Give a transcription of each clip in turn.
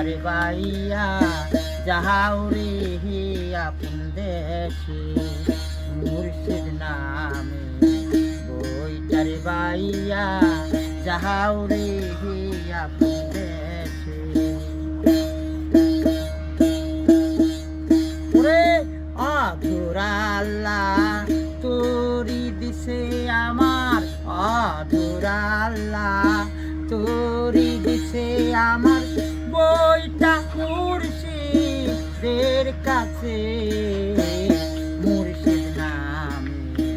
বাইয়া যাহাউরে হে আপন দেশে মুর্শিদ নামে বইটারে বাইয়া যাহাউরে হে আপন দেশে ওরে অধুরাল্লা তোরি দিছে আমার অধুরাল্লা কাছে মুর্শিদ নামে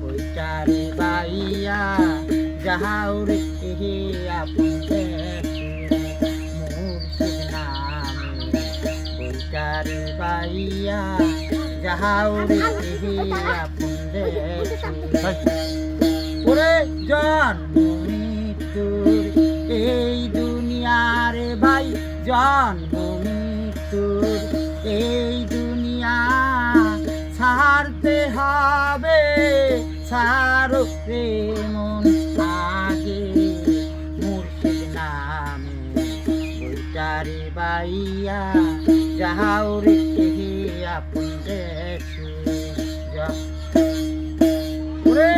বইটারে বাইয়া যাহাউরে হে আপন মুর্শিদ নামে বইটার বাইয়া যাহাউরে হে আপন ওরে জন্ম মৃত্যুর, এই দুনিয়ার ভাই জন্ম মৃত্যুর, এই ছাড়ো রে মন আগে মুর্শিদ নামে? বইটারে বাইয়া যাহাউরে হে আপন দেশে। ওরে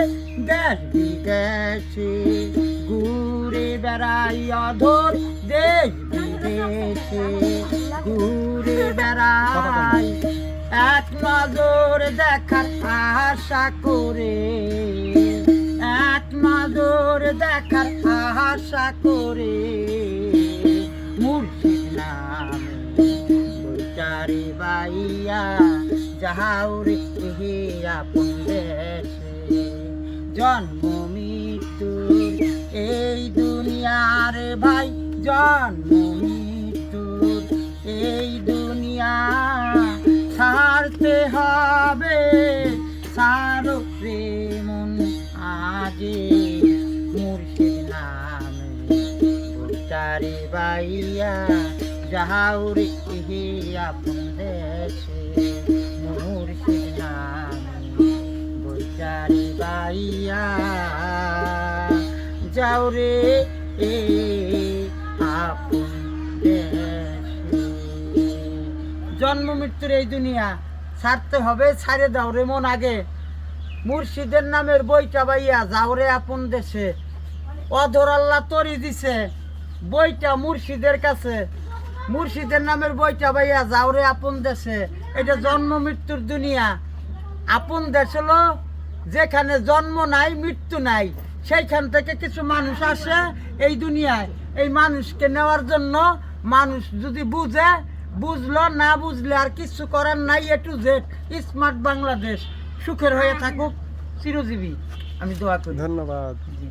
দেশ বিদেশে, ঘুরে বেড়াই অধর দেশ বিদেশে। দেখার আশা করে, এক নজর দেখার আশা করে, মুর্শিদ নামে বইটারে বাইয়া যাহাউরে হে আপন দেশে জন্ম মৃত্যুর এই দুনিয়ার ভাই, জন্ম হবে। সারো প্রেমন আগে মুর্শিদ নামে। তারে বাইয়া যাহাউরে হে আপন দেশে। মুর্শিদ নামে, বৈচারে বাইয়া, যাও রে এ আপন দেশে। জন্ম মৃত্যুর এই দুনিয়া ছাড়তে হবে, ছাড়ে দাও রে মন আগে। মুর্শিদের নামের বইটা বাইয়া যাও রে আপন দেশে। অধর আল্লাহ তরি দিছে বইটা মুর্শিদের কাছে। মুর্শিদের নামের বইটা ভাইয়া যাওরে আপন দেশে। এটা জন্ম মৃত্যুর দুনিয়া। আপন দেশ হলো যেখানে জন্ম নাই, মৃত্যু নাই। সেইখান থেকে কিছু মানুষ আসে এই দুনিয়ায়। এই মানুষকে নেওয়ার জন্য মানুষ যদি বুঝে বুঝলো না বুঝলে আর কিছু করার নাই A to Z smart Bangladesh. সুখের হয়ে থাকুক চিরজীবী। আমি দোয়া করি। ধন্যবাদ। জি।